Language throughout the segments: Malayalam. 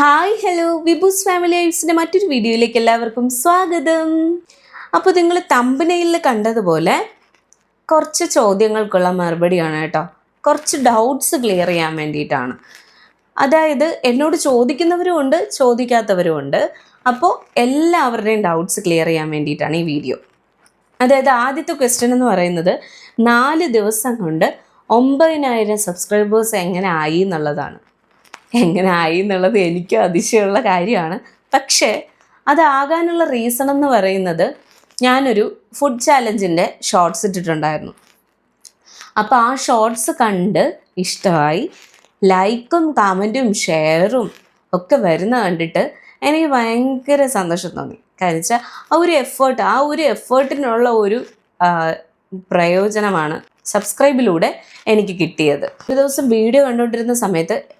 Hi hello. വിബുസ് ഫാമിലി ഐറ്റ്സിന്റെ മറ്റൊരു വീഡിയോയിലേക്ക് എല്ലാവർക്കും സ്വാഗതം. അപ്പോൾ നിങ്ങൾ തമ്പനയിൽ കണ്ടതുപോലെ കുറച്ച് ചോദ്യങ്ങൾക്കുള്ള മറുപടിയാണ് കേട്ടോ. കുറച്ച് ഡൗട്ട്സ് ക്ലിയർ ചെയ്യാൻ വേണ്ടിയിട്ടാണ്. അതായത് എന്നോട് ചോദിക്കുന്നവരും ഉണ്ട് ചോദിക്കാത്തവരും ഉണ്ട്. അപ്പോൾ എല്ലാവരുടെയും ഡൗട്ട്സ് ക്ലിയർ ചെയ്യാൻ വേണ്ടിയിട്ടാണ് ഈ വീഡിയോ. അതായത് ആദ്യത്തെ ക്വസ്റ്റ്യൻ എന്ന് പറയുന്നത് നാല് ദിവസം കൊണ്ട് ഒമ്പതിനായിരം സബ്സ്ക്രൈബേഴ്സ് എങ്ങനെ ആയി എന്നുള്ളതാണ്. എങ്ങനെ ആയി എന്നുള്ളത് എനിക്കും അതിശയമുള്ള കാര്യമാണ്. പക്ഷേ അതാകാനുള്ള റീസൺ എന്ന് പറയുന്നത് ഞാനൊരു ഫുഡ് ചാലഞ്ചിന്റെ ഷോർട്സ് ഇട്ടിട്ടുണ്ടായിരുന്നു. അപ്പോൾ ആ ഷോർട്സ് കണ്ട് ഇഷ്ടമായി. ലൈക്കും കമന്റും ഷെയറും ഒക്കെ വരുന്ന കണ്ടിട്ട് എനിക്ക് ഭയങ്കര സന്തോഷം തോന്നി. കാരണം വെച്ചാൽ ആ ഒരു എഫേർട്ട് ആ ഒരു എഫേർട്ടിനുള്ള ഒരു പ്രയോജനമാണ് സബ്സ്ക്രൈബിലൂടെ എനിക്ക് കിട്ടിയത്. ഒരു ദിവസം വീഡിയോ കണ്ടുകൊണ്ടിരുന്ന സമയത്ത്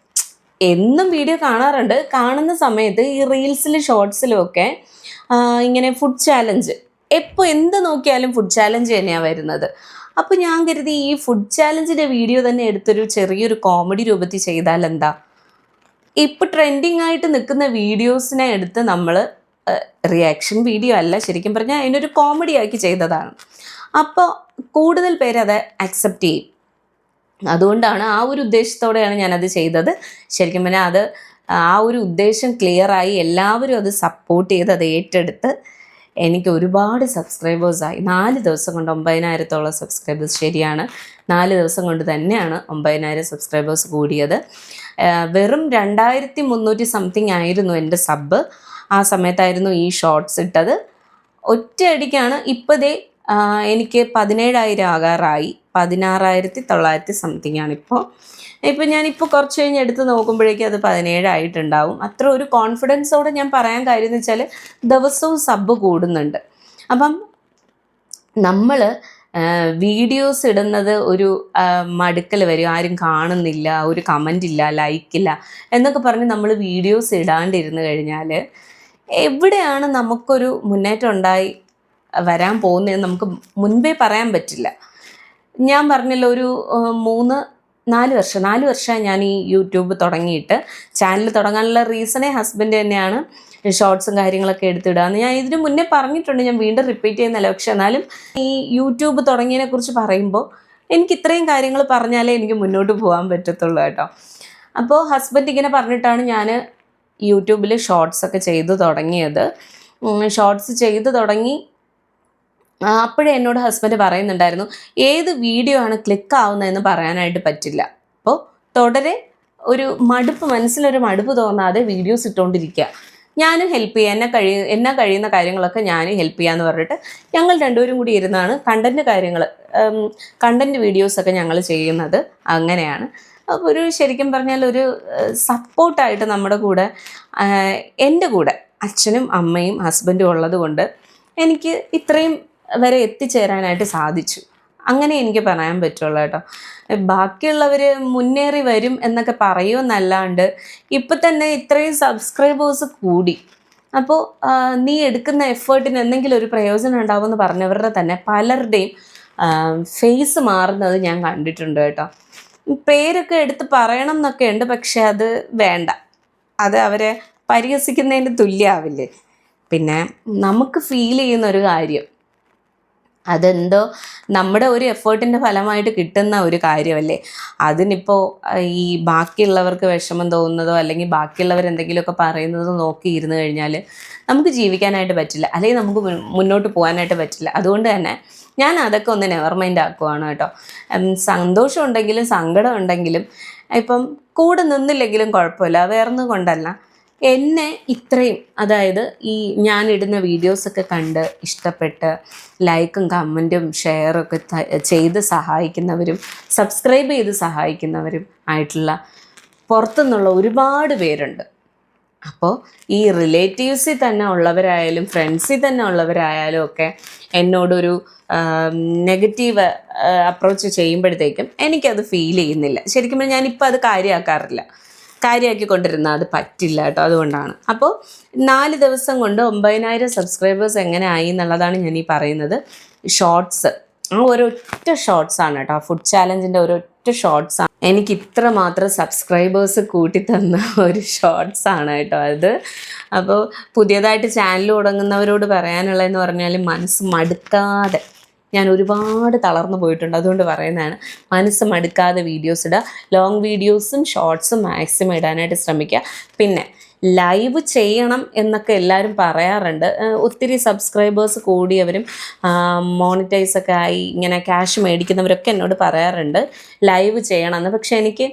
എന്നും വീഡിയോ കാണാറുണ്ട്. കാണുന്ന സമയത്ത് ഈ റീൽസിലും ഷോർട്സിലും ഒക്കെ ഇങ്ങനെ ഫുഡ് ചാലഞ്ച് എപ്പോൾ എന്ത് നോക്കിയാലും ഫുഡ് ചാലഞ്ച് തന്നെയാണ് വരുന്നത്. അപ്പോൾ ഞാൻ കരുതി ഈ ഫുഡ് ചാലഞ്ചിന്റെ വീഡിയോ തന്നെ എടുത്തൊരു ചെറിയൊരു കോമഡി രൂപത്തിൽ ചെയ്താൽ എന്താ? ഇപ്പം ട്രെൻഡിങ് ആയിട്ട് നിൽക്കുന്ന വീഡിയോസിനെ എടുത്ത് നമ്മൾ റിയാക്ഷൻ വീഡിയോ അല്ല ശരിക്കും പറഞ്ഞാൽ അതിനൊരു കോമഡി ആക്കി ചെയ്തതാണ്. അപ്പോൾ കൂടുതൽ പേര് അത് അക്സെപ്റ്റ് ചെയ്യും. അതുകൊണ്ടാണ് ആ ഒരു ഉദ്ദേശത്തോടെയാണ് ഞാനത് ചെയ്തത്. ശരിക്കും പിന്നെ അത് ആ ഒരു ഉദ്ദേശം ക്ലിയറായി എല്ലാവരും അത് സപ്പോർട്ട് ചെയ്ത് അത് ഏറ്റെടുത്ത് എനിക്ക് ഒരുപാട് സബ്സ്ക്രൈബേഴ്സായി നാല് ദിവസം കൊണ്ട് ഒമ്പതിനായിരത്തോളം സബ്സ്ക്രൈബേഴ്സ് ശരിയാണ്. നാല് ദിവസം കൊണ്ട് തന്നെയാണ് ഒമ്പതിനായിരം സബ്സ്ക്രൈബേഴ്സ് കൂടിയത്. വെറും രണ്ടായിരത്തി മുന്നൂറ്റി സംതിങ് ആയിരുന്നു എന്റെ സബ് ആ സമയത്തായിരുന്നു ഈ ഷോർട്സ് ഇട്ടത്. ഒറ്റയടിക്കാണ് ഇപ്പതേ ആ, എനിക്ക് പതിനേഴായിരം ആകാറായി. പതിനാറായിരത്തി തൊള്ളായിരത്തി സംതിങ് ആണ് ഇപ്പോൾ ഇപ്പം ഞാനിപ്പോൾ കുറച്ച് കഴിഞ്ഞ് എടുത്ത് നോക്കുമ്പോഴേക്കും അത് പതിനേഴായിട്ടുണ്ടാവും. അത്ര ഒരു കോൺഫിഡൻസോടെ ഞാൻ പറയാൻ കാര്യം എന്ന് വെച്ചാൽ ദിവസവും സബ് കൂടുന്നുണ്ട്. അപ്പം നമ്മൾ വീഡിയോസ് ഇടുന്നത് ഒരു മടുക്കൽ വരും. ആരും കാണുന്നില്ല ഒരു കമന്റ് ഇല്ല ലൈക്കില്ല എന്നൊക്കെ പറഞ്ഞ് നമ്മൾ വീഡിയോസ് ഇടാണ്ടിരുന്ന് കഴിഞ്ഞാൽ എവിടെയാണ് നമുക്കൊരു മുന്നേറ്റം ഉണ്ടായി വരാൻ പോകുന്നതെന്ന് നമുക്ക് മുൻപേ പറയാൻ പറ്റില്ല. ഞാൻ പറഞ്ഞല്ലോ ഒരു മൂന്ന് നാല് വർഷം നാല് വർഷമായി ഞാൻ ഈ യൂട്യൂബ് തുടങ്ങിയിട്ട്. ചാനൽ തുടങ്ങാനുള്ള റീസണേ ഹസ്ബൻഡ് തന്നെയാണ്. ഷോർട്സും കാര്യങ്ങളൊക്കെ എടുത്തിടാന്ന് ഞാൻ ഇതിനു മുന്നേ പറഞ്ഞിട്ടുണ്ട് ഞാൻ വീണ്ടും റിപ്പീറ്റ് ചെയ്യുന്നില്ല. പക്ഷെ എന്നാലും ഈ യൂട്യൂബ് തുടങ്ങിയതിനെ കുറിച്ച് പറയുമ്പോൾ എനിക്ക് ഇത്രയും കാര്യങ്ങൾ പറഞ്ഞാലേ എനിക്ക് മുന്നോട്ട് പോകാൻ പറ്റത്തുള്ളൂ കേട്ടോ. അപ്പോൾ ഹസ്ബൻഡ് ഇങ്ങനെ പറഞ്ഞിട്ടാണ് ഞാൻ യൂട്യൂബിൽ ഷോർട്സ് ഒക്കെ ചെയ്തു തുടങ്ങിയത്. ഷോർട്സ് ചെയ്തു തുടങ്ങി അപ്പോഴേ എന്നോട് ഹസ്ബൻഡ് പറയുന്നുണ്ടായിരുന്നു ഏത് വീഡിയോ ആണ് ക്ലിക്ക് ആവുന്നതെന്ന് പറയാനായിട്ട് പറ്റില്ല. അപ്പോൾ തുടരെ ഒരു മടുപ്പ് മനസ്സിലൊരു മടുപ്പ് തോന്നാതെ വീഡിയോസ് ഇട്ടുകൊണ്ടിരിക്കുക ഞാനും ഹെൽപ്പ് ചെയ്യാം എന്നെ കഴി എന്നെ കഴിയുന്ന കാര്യങ്ങളൊക്കെ ഞാനും ഹെൽപ്പ് ചെയ്യാന്ന് പറഞ്ഞിട്ട് ഞങ്ങൾ രണ്ടുപേരും കൂടി ഇരുന്നാണ് കണ്ടന്റ് കാര്യങ്ങൾ കണ്ടന്റ് വീഡിയോസൊക്കെ ഞങ്ങൾ ചെയ്യുന്നത് അങ്ങനെയാണ്. അപ്പോൾ ഒരു ശരിക്കും പറഞ്ഞാൽ ഒരു സപ്പോർട്ടായിട്ട് നമ്മുടെ കൂടെ എന്റെ കൂടെ അച്ഛനും അമ്മയും ഹസ്ബൻഡും ഉള്ളത് കൊണ്ട് എനിക്ക് ഇത്രയും വരെ എത്തിച്ചേരാനായിട്ട് സാധിച്ചു. അങ്ങനെ എനിക്ക് പറയാൻ പറ്റുള്ളൂ കേട്ടോ. ബാക്കിയുള്ളവർ മുന്നേറി വരും എന്നൊക്കെ പറയുമെന്നല്ലാണ്ട് ഇപ്പം തന്നെ ഇത്രയും സബ്സ്ക്രൈബേഴ്സ് കൂടി. അപ്പോൾ നീ എടുക്കുന്ന എഫേർട്ടിന് എന്തെങ്കിലും ഒരു പ്രയോജനം ഉണ്ടാവുമെന്ന് പറഞ്ഞവരുടെ തന്നെ പലരുടെയും ഫേസ് മാറുന്നത് ഞാൻ കണ്ടിട്ടുണ്ട് കേട്ടോ. പേരൊക്കെ എടുത്ത് പറയണം എന്നൊക്കെ ഉണ്ട് പക്ഷെ അത് വേണ്ട. അത് അവരെ പരിഹസിക്കുന്നതിന് തുല്യമാവില്ലേ പിന്നെ നമുക്ക് ഫീൽ ചെയ്യുന്ന ഒരു കാര്യം അതെന്തോ നമ്മുടെ ഒരു എഫേർട്ടിന്റെ ഫലമായിട്ട് കിട്ടുന്ന ഒരു കാര്യമല്ലേ? അതിനിപ്പോൾ ഈ ബാക്കിയുള്ളവർക്ക് വിഷമം തോന്നുന്നതോ അല്ലെങ്കിൽ ബാക്കിയുള്ളവർ എന്തെങ്കിലുമൊക്കെ പറയുന്നതോ നോക്കി ഇരുന്ന് കഴിഞ്ഞാൽ നമുക്ക് ജീവിക്കാനായിട്ട് പറ്റില്ല. അല്ലെങ്കിൽ നമുക്ക് മുന്നോട്ട് പോകാനായിട്ട് പറ്റില്ല. അതുകൊണ്ട് തന്നെ ഞാൻ അതൊക്കെ ഒന്ന് നെവർ മൈൻഡ് ആക്കുവാണ് കേട്ടോ. സന്തോഷം ഉണ്ടെങ്കിലും സങ്കടം ഉണ്ടെങ്കിലും ഇപ്പം കൂടെ നിന്നില്ലെങ്കിലും കുഴപ്പമില്ല. വേറൊന്നും കൊണ്ടല്ല. എന്നെ ഇത്രയും അതായത് ഈ ഞാൻ ഇടുന്ന വീഡിയോസൊക്കെ കണ്ട് ഇഷ്ടപ്പെട്ട് ലൈക്കും കമന്റും ഒക്കെ ചെയ്ത് സഹായിക്കുന്നവരും സബ്സ്ക്രൈബ് ചെയ്ത് സഹായിക്കുന്നവരും ആയിട്ടുള്ള പുറത്തുനിന്നുള്ള ഒരുപാട് പേരുണ്ട്. അപ്പോൾ ഈ റിലേറ്റീവ്സിൽ തന്നെ ഉള്ളവരായാലും ഫ്രണ്ട്സിൽ തന്നെ ഉള്ളവരായാലും ഒക്കെ എന്നോടൊരു നെഗറ്റീവ് അപ്രോച്ച് ചെയ്യുമ്പോഴത്തേക്കും എനിക്കത് ഫീൽ ചെയ്യുന്നില്ല. ശരിക്കും ഞാനിപ്പോൾ അത് കാര്യമാക്കാറില്ല കാര്യമാക്കിക്കൊണ്ടിരുന്നാൽ അത് പറ്റില്ല കേട്ടോ അതുകൊണ്ടാണ്. അപ്പോൾ നാല് ദിവസം കൊണ്ട് ഒമ്പതിനായിരം സബ്സ്ക്രൈബേഴ്സ് എങ്ങനെ ആയി എന്നുള്ളതാണ് ഞാൻ ഈ പറയുന്നത്. ഷോർട്സ് ആ ഒരൊറ്റ ഷോർട്സ് ആണ് കേട്ടോ. ഫുഡ് ചാലഞ്ചിന്റെ ഒരൊറ്റ ഷോർട്സ് ആണ്. എനിക്ക് ഇത്ര മാത്രം സബ്സ്ക്രൈബേഴ്സ് കൂട്ടി തന്ന ഒരു ഷോർട്സ് ആണ് കേട്ടോ അത്. അപ്പോൾ പുതിയതായിട്ട് ചാനൽ തുടങ്ങുന്നവരോട് പറയാനുള്ളതെന്ന് പറഞ്ഞാൽ മനസ്സ് മടുക്കാതെ ഞാൻ ഒരുപാട് തളർന്നു പോയിട്ടുണ്ട്. അതുകൊണ്ട് പറയുന്നതാണ് മനസ്സ് മടുക്കാതെ വീഡിയോസ് ഇടുക ലോങ് വീഡിയോസും ഷോർട്സും മാക്സിമം ഇടാനായിട്ട് ശ്രമിക്കുക പിന്നെ ലൈവ് ചെയ്യണം എന്നൊക്കെ എല്ലാവരും പറയാറുണ്ട്. ഒത്തിരി സബ്സ്ക്രൈബേഴ്സ് കൂടിയവരും മോണിറ്റൈസ് ഒക്കെ ആയി ഇങ്ങനെ ക്യാഷ് മേടിക്കുന്നവരൊക്കെ എന്നോട് പറയാറുണ്ട് ലൈവ് ചെയ്യണമെന്ന്. പക്ഷെ എനിക്ക്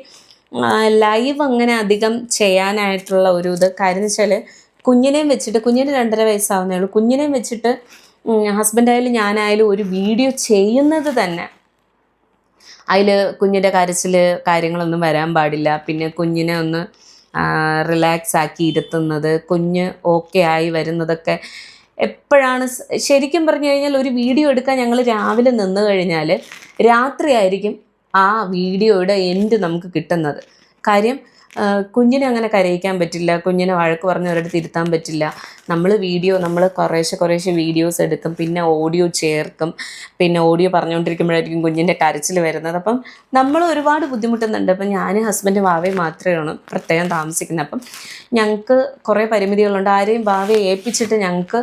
ലൈവ് അങ്ങനെ അധികം ചെയ്യാനായിട്ടുള്ള ഒരു ഇത് കാര്യം വെച്ചാൽ കുഞ്ഞിനെയും വെച്ചിട്ട് കുഞ്ഞിന് രണ്ടര വയസ്സാവുന്നേ ഉള്ളൂ. കുഞ്ഞിനെയും വെച്ചിട്ട് ഹസ്ബൻഡായാലും ഞാനായാലും ഒരു വീഡിയോ ചെയ്യുന്നത് തന്നെ. അതിൽ കുഞ്ഞിന്റെ കരച്ചിൽ കാര്യങ്ങളൊന്നും വരാൻ പാടില്ല. പിന്നെ കുഞ്ഞിനെ ഒന്ന് റിലാക്സ് ആക്കി ഇരുത്തുന്നത് കുഞ്ഞ് ഓക്കെ ആയി വരുന്നതൊക്കെ എപ്പോഴാണ് ശരിക്കും പറഞ്ഞു കഴിഞ്ഞാൽ ഒരു വീഡിയോ എടുക്കാൻ ഞങ്ങൾ രാവിലെ നിന്ന് കഴിഞ്ഞാൽ രാത്രിയായിരിക്കും ആ വീഡിയോയുടെ എൻഡ് നമുക്ക് കിട്ടുന്നത്. കാര്യം കുഞ്ഞിനെ അങ്ങനെ കരയിക്കാൻ പറ്റില്ല കുഞ്ഞിനെ വഴക്ക് പറഞ്ഞ് ഒരിടത്ത് ഇരുത്താൻ പറ്റില്ല. നമ്മൾ വീഡിയോ നമ്മൾ കുറേശ്ശെ കുറേശ്ശെ വീഡിയോസ് എടുക്കും പിന്നെ ഓഡിയോ ചേർക്കും പിന്നെ ഓഡിയോ പറഞ്ഞുകൊണ്ടിരിക്കുമ്പോഴായിരിക്കും കുഞ്ഞിന്റെ കരച്ചിൽ വരുന്നത്. അപ്പം നമ്മൾ ഒരുപാട് ബുദ്ധിമുട്ടുന്നുണ്ട്. അപ്പം ഞാൻ ഹസ്ബൻഡ് വാവേ മാത്രമാണ് പ്രത്യേകം താമസിക്കുന്നത്. അപ്പം ഞങ്ങൾക്ക് കുറേ പരിമിതികളുണ്ട്. ആരെയും ഭാവയെ ഏൽപ്പിച്ചിട്ട് ഞങ്ങൾക്ക്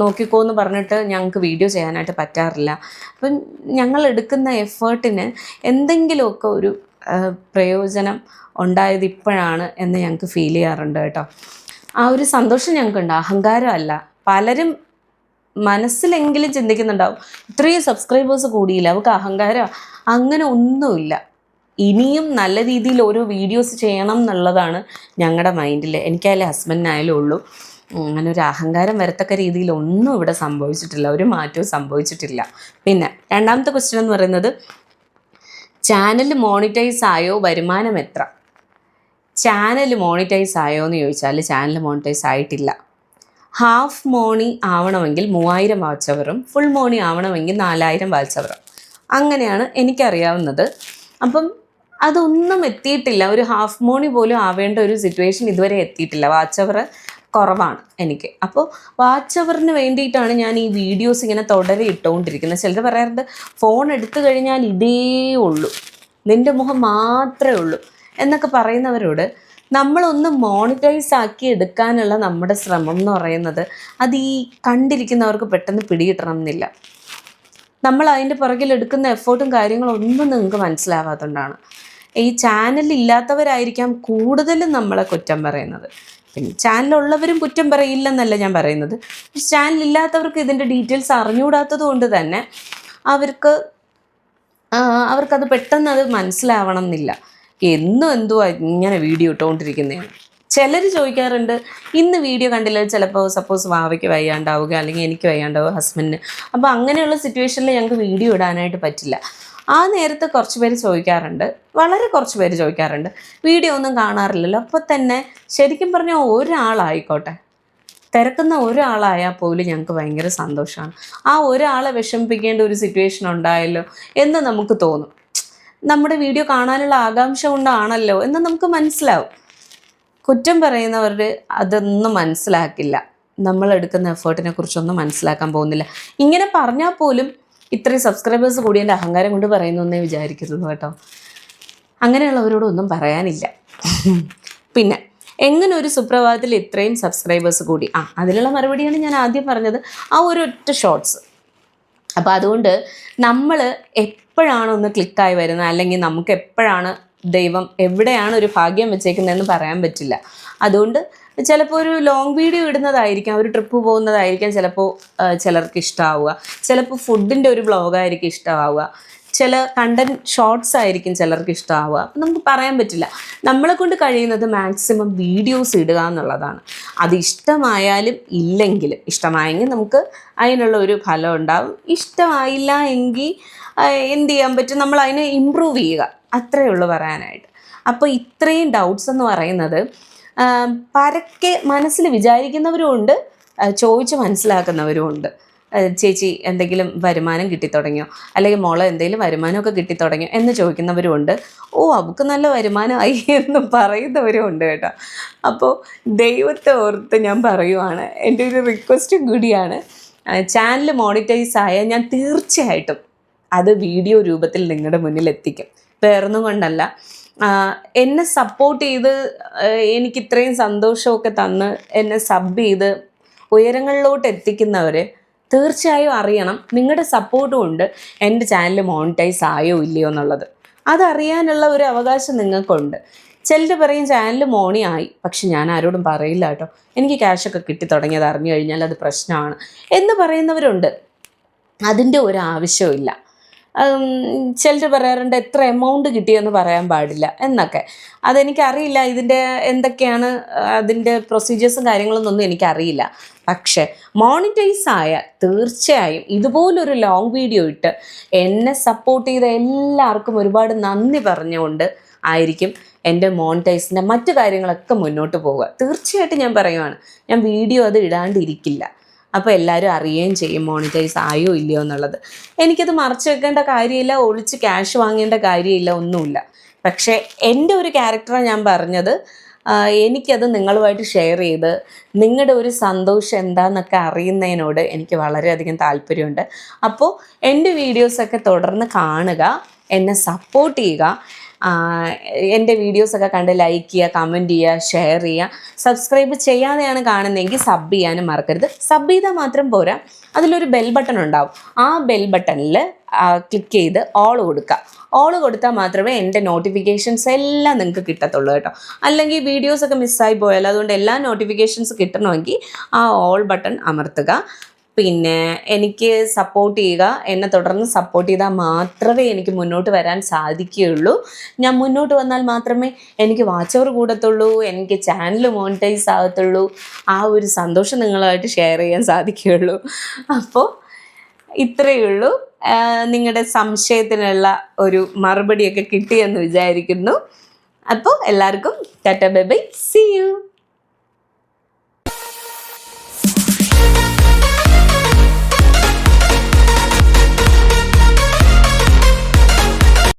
നോക്കിക്കോ എന്ന് പറഞ്ഞിട്ട് ഞങ്ങൾക്ക് വീഡിയോ ചെയ്യാനായിട്ട് പറ്റാറില്ല. അപ്പം ഞങ്ങൾ എടുക്കുന്ന എഫേർട്ടിന് എന്തെങ്കിലുമൊക്കെ ഒരു പ്രയോജനം ഉണ്ടായത് ഇപ്പോഴാണ് എന്ന് ഞങ്ങൾക്ക് ഫീൽ ചെയ്യാറുണ്ട് കേട്ടോ. ആ ഒരു സന്തോഷം ഞങ്ങൾക്കുണ്ട് അഹങ്കാരമല്ല. പലരും മനസ്സിലെങ്കിലും ചിന്തിക്കുന്നുണ്ടാവും ഇത്രയും സബ്സ്ക്രൈബേഴ്സ് കൂടിയില്ല അവർക്ക് അഹങ്കാരം അങ്ങനെ ഒന്നുമില്ല. ഇനിയും നല്ല രീതിയിൽ ഓരോ വീഡിയോസ് ചെയ്യണം എന്നുള്ളതാണ് ഞങ്ങളുടെ മൈൻഡിൽ എനിക്കായാലും ഹസ്ബൻഡിനായാലും ഉള്ളൂ. അങ്ങനെ ഒരു അഹങ്കാരം വരത്തക്ക രീതിയിൽ ഒന്നും ഇവിടെ സംഭവിച്ചിട്ടില്ല. ഒരു മാറ്റവും സംഭവിച്ചിട്ടില്ല. പിന്നെ രണ്ടാമത്തെ ക്വസ്റ്റ്യൻ എന്ന് പറയുന്നത് ചാനൽ മോണിറ്റൈസ് ആയോ? വരുമാനം എത്ര? ചാനൽ മോണിറ്റൈസ് ആയോ എന്ന് ചോദിച്ചാൽ ചാനൽ മോണിറ്റൈസ് ആയിട്ടില്ല. ഹാഫ് മോണി ആവണമെങ്കിൽ മൂവായിരം വാച്ചവറും ഫുൾ മോണി ആവണമെങ്കിൽ നാലായിരം വാച്ചവറും. അങ്ങനെയാണ് എനിക്കറിയാവുന്നത്. അപ്പം അതൊന്നും എത്തിയിട്ടില്ല. ഒരു ഹാഫ് മോണി പോലും ആവേണ്ട ഒരു സിറ്റുവേഷൻ ഇതുവരെ എത്തിയിട്ടില്ല. വാച്ചവർ കുറവാണ് എനിക്ക്. അപ്പോൾ വാച്ച് അവറിന് വേണ്ടിയിട്ടാണ് ഞാൻ ഈ വീഡിയോസ് ഇങ്ങനെ തുടരെ ഇട്ടുകൊണ്ടിരിക്കുന്നത്. ചിലർ പറയാറുണ്ട് ഫോൺ എടുത്തു കഴിഞ്ഞാൽ ഇതേ ഉള്ളൂ. നിന്റെ മുഖം മാത്രമേ ഉള്ളൂ. എന്നൊക്കെ പറയുന്നവരോട് നമ്മളൊന്ന് മോണിറ്റൈസ് ആക്കി എടുക്കാനുള്ള നമ്മുടെ ശ്രമം എന്ന് പറയുന്നത് അത് ഈ കണ്ടിരിക്കുന്നവർക്ക് പെട്ടെന്ന് പിടികിട്ടണം എന്നില്ല നമ്മൾ അതിന്റെ പുറകിൽ എടുക്കുന്ന എഫേർട്ടും കാര്യങ്ങളും ഒന്നും നിങ്ങൾക്ക് മനസ്സിലാവാത്തതുകൊണ്ടാണ്. ഈ ചാനൽ ഇല്ലാത്തവരായിരിക്കാം കൂടുതലും നമ്മളെ കുറ്റം പറയുന്നത്. പിന്നെ ചാനലുള്ളവരും കുറ്റം പറയില്ലെന്നല്ല ഞാൻ പറയുന്നത്. ചാനലില്ലാത്തവർക്ക് ഇതിന്റെ ഡീറ്റെയിൽസ് അറിഞ്ഞുകൂടാത്തത് കൊണ്ട് തന്നെ അവർക്ക് അവർക്കത് പെട്ടെന്ന് അത് മനസ്സിലാവണം എന്നില്ല എന്നും എന്തുവാ ഇങ്ങനെ വീഡിയോ ഇട്ടുകൊണ്ടിരിക്കുന്നതാണ് ചിലർ ചോദിക്കാറുണ്ട് ഇന്ന് വീഡിയോ കണ്ടില്ല ചിലപ്പോൾ സപ്പോസ് വാവയ്ക്ക് വയ്യാണ്ടാവുക അല്ലെങ്കിൽ എനിക്ക് വയ്യാണ്ടാവുക ഹസ്ബൻഡിന് അപ്പോൾ അങ്ങനെയുള്ള സിറ്റുവേഷനിൽ ഞങ്ങൾക്ക് വീഡിയോ ഇടാനായിട്ട് പറ്റില്ല. ആ നേരത്ത് കുറച്ച് പേര് ചോദിക്കാറുണ്ട്. വളരെ കുറച്ച് പേര് ചോദിക്കാറുണ്ട്. വീഡിയോ ഒന്നും കാണാറില്ലല്ലോ. അപ്പോൾ തന്നെ ശരിക്കും പറഞ്ഞാൽ ഒരാളായിക്കോട്ടെ. തിരക്കുന്ന ഒരാളായാൽ പോലും ഞങ്ങൾക്ക് ഭയങ്കര സന്തോഷമാണ് ആ ഒരാളെ വിഷമിപ്പിക്കേണ്ട ഒരു സിറ്റുവേഷൻ ഉണ്ടായല്ലോ എന്ന് നമുക്ക് തോന്നും. നമ്മുടെ വീഡിയോ കാണാനുള്ള ആകാംക്ഷ കൊണ്ടാണല്ലോ എന്ന് നമുക്ക് മനസ്സിലാവും. കുറ്റം പറയുന്നവർ അതൊന്നും മനസ്സിലാക്കില്ല. നമ്മൾ എടുക്കുന്ന എഫേർട്ടിനെ കുറിച്ചൊന്നും മനസ്സിലാക്കാൻ പോകുന്നില്ല. ഇങ്ങനെ പറഞ്ഞാൽ പോലും ഇത്രയും സബ്സ്ക്രൈബേഴ്സ് കൂടി എന്റെ അഹങ്കാരം കൊണ്ട് പറയുന്നു എന്നേ വിചാരിക്കുന്നുള്ളൂ കേട്ടോ. അങ്ങനെയുള്ളവരോടൊന്നും പറയാനില്ല. പിന്നെ എങ്ങനെ ഒരു സുപ്രഭാതത്തിൽ ഇത്രയും സബ്സ്ക്രൈബേഴ്സ് കൂടി? ആ അതിലുള്ള മറുപടിയാണ് ഞാൻ ആദ്യം പറഞ്ഞത്. ആ ഒരു ഒറ്റ ഷോർട്സ് അപ്പോൾ അതുകൊണ്ട് നമ്മൾ എപ്പോഴാണ് ഒന്ന് ക്ലിക്കായി വരുന്നത്? അല്ലെങ്കിൽ നമുക്ക് എപ്പോഴാണ് ദൈവം എവിടെയാണ് ഒരു ഭാഗ്യം വെച്ചേക്കുന്നതെന്ന് പറയാൻ പറ്റില്ല. അതുകൊണ്ട് ചിലപ്പോൾ ഒരു ലോങ് വീഡിയോ ഇടുന്നതായിരിക്കാം ഒരു ട്രിപ്പ് പോകുന്നതായിരിക്കാം ചിലപ്പോൾ ചിലർക്ക് ഇഷ്ടമാവുക ചിലപ്പോൾ ഫുഡിന്റെ ഒരു ബ്ലോഗായിരിക്കും ഇഷ്ടമാവുക ചില കണ്ടന്റ് ഷോർട്സ് ആയിരിക്കും ചിലർക്ക് ഇഷ്ടമാവുക അപ്പം നമുക്ക് പറയാൻ പറ്റില്ല. നമ്മളെ കൊണ്ട് കഴിയുന്നത് മാക്സിമം വീഡിയോസ് ഇടുക എന്നുള്ളതാണ്. അത് ഇഷ്ടമായാലും ഇല്ലെങ്കിലും ഇഷ്ടമായെങ്കിൽ നമുക്ക് അതിനുള്ള ഒരു ഫലം ഉണ്ടാവും. ഇഷ്ടമായില്ല എങ്കിൽ എന്ത് ചെയ്യാൻ പറ്റും? നമ്മൾ അതിനെ ഇമ്പ്രൂവ് ചെയ്യുക. അത്രയേ ഉള്ളൂ പറയാനായിട്ട്. അപ്പോൾ ഇത്രയും ഡൗട്ട്സ് എന്ന് പറയുന്നത് പരക്കെ മനസ്സിൽ വിചാരിക്കുന്നവരും ഉണ്ട് ചോദിച്ച് മനസ്സിലാക്കുന്നവരും ഉണ്ട് ചേച്ചി എന്തെങ്കിലും വരുമാനം കിട്ടിത്തുടങ്ങിയോ? അല്ലെങ്കിൽ മോളെ എന്തെങ്കിലും വരുമാനമൊക്കെ കിട്ടിത്തുടങ്ങിയോ എന്ന് ചോദിക്കുന്നവരും ഉണ്ട് ഓ അവൾക്ക് നല്ല വരുമാനമായി എന്ന് പറയുന്നവരും ഉണ്ട് കേട്ടോ. അപ്പോൾ ദൈവത്തെ ഓർത്ത് ഞാൻ പറയുവാണ് എന്റെ ഒരു റിക്വസ്റ്റും കൂടിയാണ് ചാനൽ മോണിറ്റൈസ് ആയാൽ ഞാൻ തീർച്ചയായിട്ടും അത് വീഡിയോ രൂപത്തിൽ നിങ്ങളുടെ മുന്നിൽ എത്തിക്കും. വേറൊന്നും കൊണ്ടല്ല. എന്നെ സപ്പോർട്ട് ചെയ്ത് എനിക്ക് ഇത്രയും സന്തോഷമൊക്കെ തന്ന് എന്നെ സബ് ചെയ്ത് ഉയരങ്ങളിലോട്ട് എത്തിക്കുന്നവർ തീർച്ചയായും അറിയണം. നിങ്ങളുടെ സപ്പോർട്ട് കൊണ്ട് എന്റെ ചാനൽ മോണിറ്റൈസ് ആയോ ഇല്ലയോ എന്നുള്ളത്. അതറിയാനുള്ള ഒരു അവകാശം നിങ്ങൾക്കുണ്ട്. ചിലർ പറയും ചാനൽ മോണി ആയി. പക്ഷെ ഞാൻ ആരോടും പറയില്ല കേട്ടോ. എനിക്ക് ക്യാഷൊക്കെ കിട്ടി തുടങ്ങിയത് അറിഞ്ഞു കഴിഞ്ഞാൽ അത് പ്രശ്നമാണ്. എന്ന് പറയുന്നവരുണ്ട്. അതിന്റെ ഒരു ആവശ്യമില്ല ചിലർ പറയാറുണ്ട് എത്ര എമൗണ്ട് കിട്ടിയെന്ന് പറയാൻ പാടില്ല എന്നൊക്കെ. അതെനിക്കറിയില്ല ഇതിന്റെ എന്തൊക്കെയാണ് അതിന്റെ പ്രൊസീജിയേഴ്സും കാര്യങ്ങളൊന്നും എനിക്കറിയില്ല. പക്ഷേ മോണിറ്റൈസ് ആയ തീർച്ചയായും ഇതുപോലൊരു ലോങ് വീഡിയോ ഇട്ട് എന്നെ സപ്പോർട്ട് ചെയ്ത എല്ലാവർക്കും ഒരുപാട് നന്ദി പറഞ്ഞുകൊണ്ട് ആയിരിക്കും എന്റെ മോണിറ്റൈസിന്റെ മറ്റു കാര്യങ്ങളൊക്കെ മുന്നോട്ട് പോവുക. തീർച്ചയായിട്ടും ഞാൻ പറയുവാണ് ഞാൻ വീഡിയോ അത് ഇടാണ്ടിരിക്കില്ല. അപ്പോൾ എല്ലാവരും അറിയുകയും ചെയ്യും മോണിറ്റൈസ് ആയോ ഇല്ലയോ എന്നുള്ളത്. എനിക്കത് മറച്ചു വെക്കേണ്ട കാര്യമില്ല ഒളിച്ച് ക്യാഷ് വാങ്ങേണ്ട കാര്യമില്ല ഒന്നുമില്ല. പക്ഷേ എന്റെ ഒരു ക്യാരക്ടറാണ് ഞാൻ പറഞ്ഞത് എനിക്കത് നിങ്ങളുമായിട്ട് ഷെയർ ചെയ്ത് നിങ്ങളുടെ ഒരു സന്തോഷം എന്താണെന്നൊക്കെ അറിയുന്നതിനോട് എനിക്ക് വളരെയധികം താല്പര്യമുണ്ട്. അപ്പോൾ എന്റെ വീഡിയോസൊക്കെ തുടർന്ന് കാണുക എന്നെ സപ്പോർട്ട് ചെയ്യുക എന്റെ വീഡിയോസൊക്കെ കണ്ട് ലൈക്ക് ചെയ്യുക കമന്റ് ചെയ്യുക ഷെയർ ചെയ്യുക. സബ്സ്ക്രൈബ് ചെയ്യാതെയാണ് കാണുന്നതെങ്കിൽ സബ് ചെയ്യാനും മറക്കരുത്. സബ് ചെയ്താൽ മാത്രം പോരാ. അതിലൊരു ബെൽ ബട്ടൺ ഉണ്ടാവും. ആ ബെൽ ബട്ടണിൽ ക്ലിക്ക് ചെയ്ത് ഓൾ കൊടുക്കുക. ഓൾ കൊടുത്താൽ മാത്രമേ എന്റെ നോട്ടിഫിക്കേഷൻസ് എല്ലാം നിങ്ങൾക്ക് കിട്ടത്തുള്ളൂ കേട്ടോ. അല്ലെങ്കിൽ വീഡിയോസൊക്കെ മിസ്സായി പോയാൽ അതുകൊണ്ട് എല്ലാ നോട്ടിഫിക്കേഷൻസ് കിട്ടണമെങ്കിൽ ആ ഓൾ ബട്ടൺ അമർത്തുക. പിന്നെ എനിക്ക് സപ്പോർട്ട് ചെയ്യുക എന്നെ തുടർന്ന് സപ്പോർട്ട് ചെയ്താൽ മാത്രമേ എനിക്ക് മുന്നോട്ട് വരാൻ സാധിക്കുകയുള്ളൂ. ഞാൻ മുന്നോട്ട് വന്നാൽ മാത്രമേ എനിക്ക് വാച്ച് അവർ കൂടത്തുള്ളൂ എനിക്ക് ചാനൽ മോണിറ്റൈസ് ആകത്തുള്ളൂ. ആ ഒരു സന്തോഷം നിങ്ങളുമായിട്ട് ഷെയർ ചെയ്യാൻ സാധിക്കുകയുള്ളൂ. അപ്പോൾ ഇത്രയേ ഉള്ളൂ. നിങ്ങളുടെ സംശയത്തിനുള്ള ഒരു മറുപടിയൊക്കെ കിട്ടിയെന്ന് വിചാരിക്കുന്നു. അപ്പോൾ എല്ലാവർക്കും tata bye bye. See you